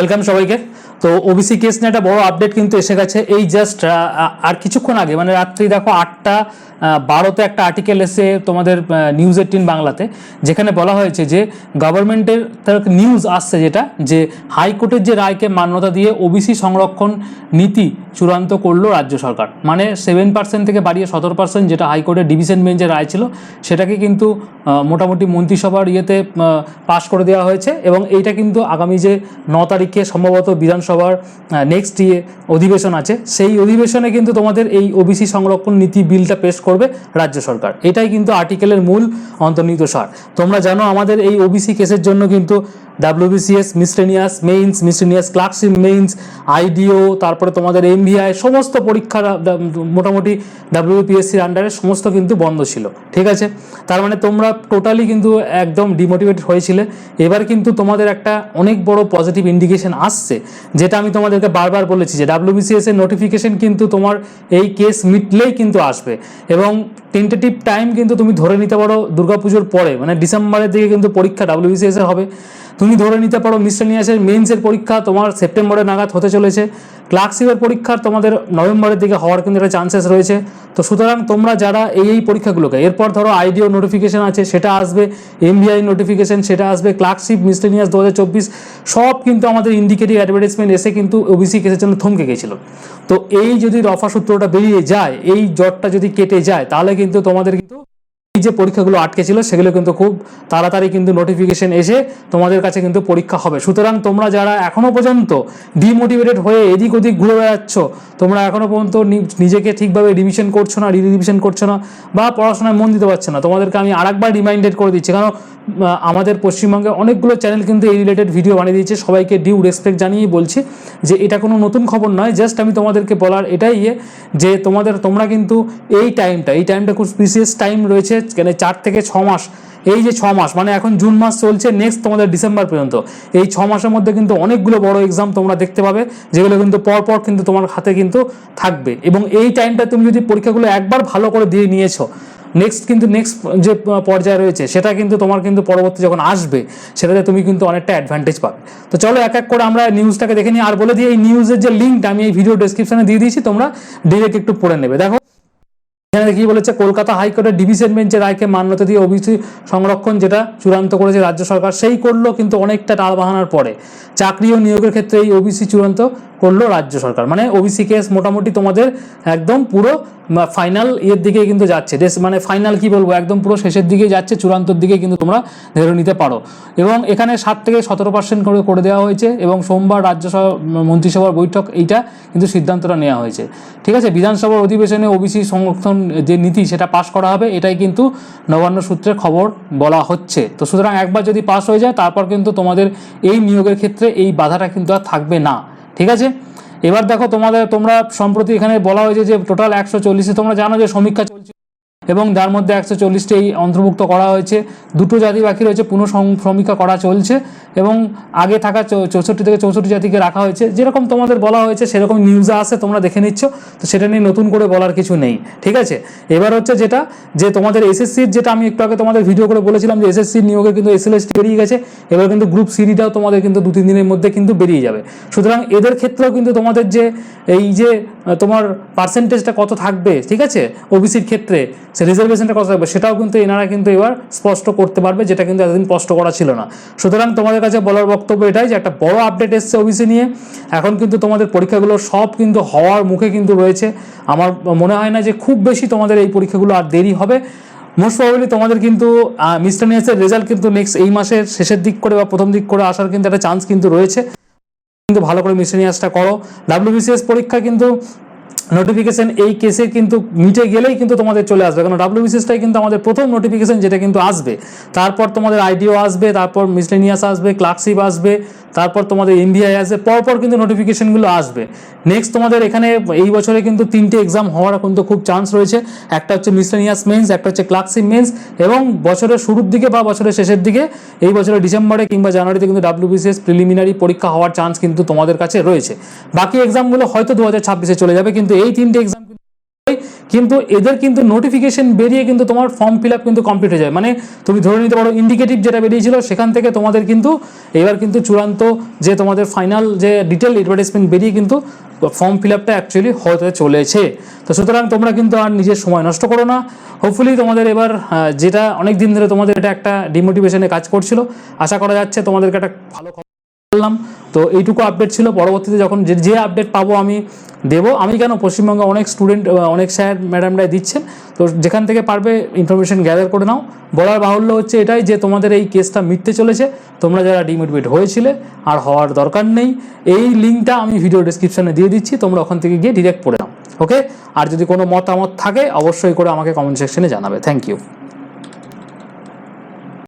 Welcome সবাইকে। তো OBC case নিয়ে একটা বড় আপডেট কিন্তু এসে গেছে। এই জাস্ট আর কিছুক্ষণ আগে মানে রাত্রি দেখো আটটা বারোতে একটা আর্টিকেল এসে তোমাদের নিউজ এইটিন বাংলাতে, যেখানে বলা হয়েছে যে গভর্নমেন্টের নিউজ আসছে যেটা, যে হাইকোর্টের যে রায়কে মান্যতা দিয়ে ওবিসি সংরক্ষণ নীতি চূড়ান্ত করল রাজ্য সরকার। মানে সেভেন পার্সেন্ট থেকে বাড়িয়ে সতেরো পার্সেন্ট যেটা হাইকোর্টের ডিভিশন বেঞ্চের রায় ছিল, সেটাকে কিন্তু মোটামুটি মন্ত্রিসভার ইয়েতে পাশ করে দেওয়া হয়েছে এবং এইটা কিন্তু আগামী যে ন তারিখে সম্ভবত বিধানসভার নেক্সট ইয়ে অধিবেশন আছে। সেই অধিবেশনে কিন্তু তোমাদের এই ওবিসি সংরক্ষণ নীতি বিলটা পেশ করবে রাজ্য সরকার। এটাই কিন্তু আর্টিকেলের মূল অন্তর্নিহিত সার। তোমরা জানো আমাদের এই ওবিসি কেসের জন্য কিন্তু WBCS miscellaneous mains miscellaneous clerkship mains আইডিও তারপরে তোমাদের এমভিআই সমস্ত পরীক্ষার মোটামুটি ডাব্লিউপিএসসির আন্ডারে সমস্ত কিন্তু বন্ধ ছিল, ঠিক আছে? তার মানে তোমরা টোটালি কিন্তু একদম ডিমোটিভেটেড হয়েছিলে। এবার কিন্তু তোমাদের একটা অনেক বড় পজিটিভ ইন্ডিকেশন আসছে, যেটা আমি তোমাদেরকে বারবার বলেছি যে ডাব্লিউবিসিএস এর নোটিফিকেশন কিন্তু তোমার এই কেস মিটলেই কিন্তু আসবে। এবং টেন্টেটিভ টাইম কিন্তু তুমি ধরে নিতে পারো দুর্গাপুজোর পরে মানে ডিসেম্বরের দিকে কিন্তু পরীক্ষা ডাব্লিউবিসিএস এর হবে। তুমি ধরে নিতে পারো মিসলেনিয়াসের মেন্সের পরীক্ষা তোমার সেপ্টেম্বরে নাগাদ হতে চলেছে। ক্লার্কশিপের পরীক্ষার তোমাদের নভেম্বরের দিকে হওয়ার কিন্তু একটা চান্সেস রয়েছে। তো সুতরাং তোমরা যারা এই এই পরীক্ষাগুলোকে, এরপর ধরো আইডিও নোটিফিকেশান আছে, সেটা আসবে এমবিআই নোটিফিকেশন সেটা আসবে, ক্লার্কশিপ মিসলেনিয়াস দু সব কিন্তু আমাদের ইন্ডিকেটিভ অ্যাডভার্টাইজমেন্ট এসে কিন্তু ওবিসি কেসের জন্য থমকে গেছিল। তো এই যদি রফা সূত্রটা বেরিয়ে যায়, এই জটটা যদি কেটে যায়, তাহলে কিন্তু তোমাদের কিন্তু যে পরীক্ষাগুলো আটকে ছিল, সেগুলো কিন্তু খুব তাড়াতাড়ি কিন্তু নোটিফিকেশন এসে তোমাদের কাছে কিন্তু পরীক্ষা হবে। সুতরাং তোমরা যারা এখনও পর্যন্ত ডিমোটিভেটেড হয়ে এদিক ওদিক ঘুরে বেড়াচ্ছ, তোমরা এখনও পর্যন্ত নিজেকে ঠিকভাবে রিভিশন করছ না রিভিশন করছ না, বা পড়াশোনায় মন দিতে পারছ না, তোমাদেরকে আমি আরেকবার রিমাইন্ডেড করে দিচ্ছি। কারণ আমাদের পশ্চিমবঙ্গে অনেকগুলো চ্যানেল কিন্তু এই রিলেটেড ভিডিও বানিয়ে দিয়েছে, সবাইকে ডিউ রেসপেক্ট জানিয়েই বলছি যে এটা কোনো নতুন খবর নয় জাস্ট আমি তোমাদেরকে বলার এটাই যে তোমাদের, তোমরা কিন্তু এই টাইমটা এই টাইমটা খুব স্পিসিয়াস টাইম রয়েছে কেন চার থেকে ছ মাস, এই যে ছ মাস মানে এখন জুন মাস চলছে নেক্সট তোমাদের ডিসেম্বর পর্যন্ত। এই ছ মাসের মধ্যে কিন্তু অনেকগুলো বড় এক্সাম তোমরা দেখতে পাবে, যেগুলো কিন্তু পর পর কিন্তু তোমার হাতে কিন্তু থাকবে। এবং এই টাইমটা তুমি যদি পরীক্ষাগুলো একবার ভালো করে দিয়ে নিয়েছো নেক্সট কিন্তু নেক্সট যে পর্যায়ে রয়েছে, সেটা কিন্তু তোমার কিন্তু পরবর্তী যখন আসবে, সেটাতে তুমি কিন্তু অনেকটা অ্যাডভান্টেজ পাবে। তো চলো এক এক করে আমরা নিউজটাকে দেখে নিই, আর বলে দিই, এই নিউজের যে লিঙ্কটা আমি এই ভিডিও ডেসক্রিপশনে দিয়ে দিয়েছি, তোমরা ডিরেক্ট একটু পড়ে নেবে। দেখো এখানে কি বলেছে, কলকাতা হাইকোর্টের ডিভিশন বেঞ্চের রায়কে মান্যতা দিয়ে ওবিসি সংরক্ষণ যেটা চূড়ান্ত করেছে রাজ্য সরকার, সেই করল কিন্তু অনেকটা টাল বাহানার পরে। চাকরি ও নিয়োগের ক্ষেত্রে এই ওবিসি চূড়ান্ত করল রাজ্য সরকার। মানে ওবিসি কেস মোটামুটি তোমাদের একদম পুরো ফাইনাল ইয়ের দিকে কিন্তু যাচ্ছে। দেশ মানে ফাইনাল কি বলব, একদম পুরো শেষের দিকে যাচ্ছে, চূড়ান্তর দিকে কিন্তু তোমরা ধরে নিতে পারো। এবং এখানে সাত থেকে সতেরো পার্সেন্ট করে করে দেওয়া হয়েছে এবং সোমবার রাজ্যসভা মন্ত্রিসভার বৈঠক, এইটা কিন্তু সিদ্ধান্তটা নেওয়া হয়েছে। ঠিক আছে, বিধানসভার অধিবেশনে ওবিসি সংরক্ষণ যে নীতি সেটা পাশ করা হবে, এটাই কিন্তু নবান্ন সূত্রে খবর বলা হচ্ছে। তো সুতরাং একবার যদি পাশ হয়ে যায়, তারপর কিন্তু তোমাদের এই নিয়োগের ক্ষেত্রে এই বাধাটা কিন্তু আর থাকবে না। ঠিক আছে? এবার দেখো তোমাদের, তোমরা সম্প্রতি এখানে বলা হয়েছে যে টোটাল একশো চল্লিশে তোমরা জানো যে সমীক্ষা চলছে। এবং যার মধ্যে একশো চল্লিশটি এই অন্তর্ভুক্ত করা হয়েছে। দুটো জাতি বাকি রয়েছে পুনঃ সম- করা চলছে এবং আগে থাকা চৌষট্টি থেকে চৌষট্টি জাতিকে রাখা হয়েছে। যেরকম তোমাদের বলা হয়েছে, সেরকম নিউজে আসে তোমরা দেখে নিচ্ছ। তো সেটা নিয়ে নতুন করে বলার কিছু নেই, ঠিক আছে? এবার হচ্ছে যেটা, যে তোমাদের এসএসসির যেটা আমি একটু আগে তোমাদের ভিডিও করে বলেছিলাম যে এসএসসির নিয়োগে কিন্তু এসএলএসটি বেরিয়ে গেছে। এবার কিন্তু গ্রুপ সিডিটাও তোমাদের কিন্তু দু তিন দিনের মধ্যে কিন্তু বেরিয়ে যাবে। সুতরাং এদের ক্ষেত্রেও কিন্তু তোমাদের যে, এই যে তোমার পার্সেন্টেজটা কত থাকবে, ঠিক আছে? ওবিসির ক্ষেত্রে সে রিজার্ভেশনটা কত থাকবে, সেটাও কিন্তু এনারা কিন্তু এবার স্পষ্ট করতে পারবে যেটা কিন্তু এতদিন স্পষ্ট করা ছিল না। সুতরাং তোমাদের কাছে বলার বক্তব্য এটাই যে একটা বড় আপডেট এসছে ওবিসি নিয়ে। এখন কিন্তু তোমাদের পরীক্ষাগুলো সব কিন্তু হওয়ার মুখে কিন্তু রয়েছে। আমার মনে হয় না যে খুব বেশি তোমাদের এই পরীক্ষাগুলো আর দেরি হবে। মোস্ট প্রবাবলি তোমাদের কিন্তু মিস্টার মিস্টানিয়াসের রেজাল্ট কিন্তু নেক্সট এই মাসের শেষের দিক করে বা প্রথম দিক করে আসার কিন্তু একটা চান্স কিন্তু রয়েছে। কিন্তু ভালো করে মিসেনিয়াসটা করো। ডাব্লিউবিসিএস পরীক্ষা কিন্তু নোটিফিকেশন এই কেসে কিন্তু মিটে গেলেই কিন্তু তোমাদের চলে আসবে। কারণ ডাব্লিউবিসিএসটাই কিন্তু আমাদের প্রথম নোটিফিকেশন যেটা কিন্তু আসবে। তারপর তোমাদের আইডিও আসবে, তারপর মিসলেনিয়াস আসবে ক্লার্কশিপ আসবে তারপর তোমাদের এমবিআই আসবে, পরপর কিন্তু নোটিফিকেশনগুলো আসবে। নেক্সট তোমাদের এখানে এই বছরে কিন্তু তিনটে এক্সাম হওয়ার কিন্তু খুব চান্স রয়েছে। একটা হচ্ছে মিসলেনিয়াস মেন্স একটা হচ্ছে ক্লার্কশিপ মেন্স এবং বছরের শুরুর দিকে বা বছরের শেষের দিকে এই বছরের ডিসেম্বরে কিংবা জানুয়ারিতে কিন্তু ডাব্লিউবিসিএস প্রিলিমিনারি পরীক্ষা হওয়ার চান্স কিন্তু তোমাদের কাছে রয়েছে। বাকি এক্সামগুলো হয়তো দু হাজার চলে যাবে, কিন্তু এই তিনটে এক্সাম কিন্তু এদের কিন্তু নোটিফিকেশন বেরিয়ে কিন্তু তোমার ফর্ম ফিল আপ কিন্তু কমপ্লিট হয়ে যায়। মানে তুমি ধরে নিতে পারো ইন্ডিকেটিভ যেটা বেরিয়েছিল, সেখান থেকে তোমাদের কিন্তু এবার কিন্তু চূড়ান্ত যে তোমাদের ফাইনাল যে ডিটেল অ্যাডভার্টাইজমেন্ট বেরিয়ে কিন্তু ফর্ম ফিল আপটা অ্যাকচুয়ালি হতে চলেছে। তো সুতরাং তোমরা কিন্তু আর নিজের সময় নষ্ট করো না। হোপফুলি তোমাদের এবার যেটা অনেক দিন ধরে তোমাদের এটা একটা ডিমোটিভেশনে কাজ করছিল, আশা করা যাচ্ছে তোমাদেরকে একটা ভালো বললাম তো এইটুকু আপডেট ছিল। পরবর্তীতে যখন যে যে আপডেট পাবো আমি দেবো। আমি কেন পশ্চিমবঙ্গে অনেক স্টুডেন্ট অনেক স্যার ম্যাডামরাই দিচ্ছেন? তো যেখান থেকে পারবে ইনফরমেশন গ্যাদার করে নাও। বলার বাহুল্য হচ্ছে এটাই যে, তোমাদের এই কেসটা মিটতে চলেছে। তোমরা যারা ডিমোটিভেট হয়েছিলে আর হওয়ার দরকার নেই, এই লিঙ্কটা আমি ভিডিও ডিসক্রিপশনে দিয়ে দিচ্ছি। তোমরা ওখান থেকে গিয়ে ডিরেক্ট পড়ে নাও। ওকে আর যদি কোনো মতামত থাকে, অবশ্যই করে আমাকে কমেন্ট সেকশনে জানাবে। Thank you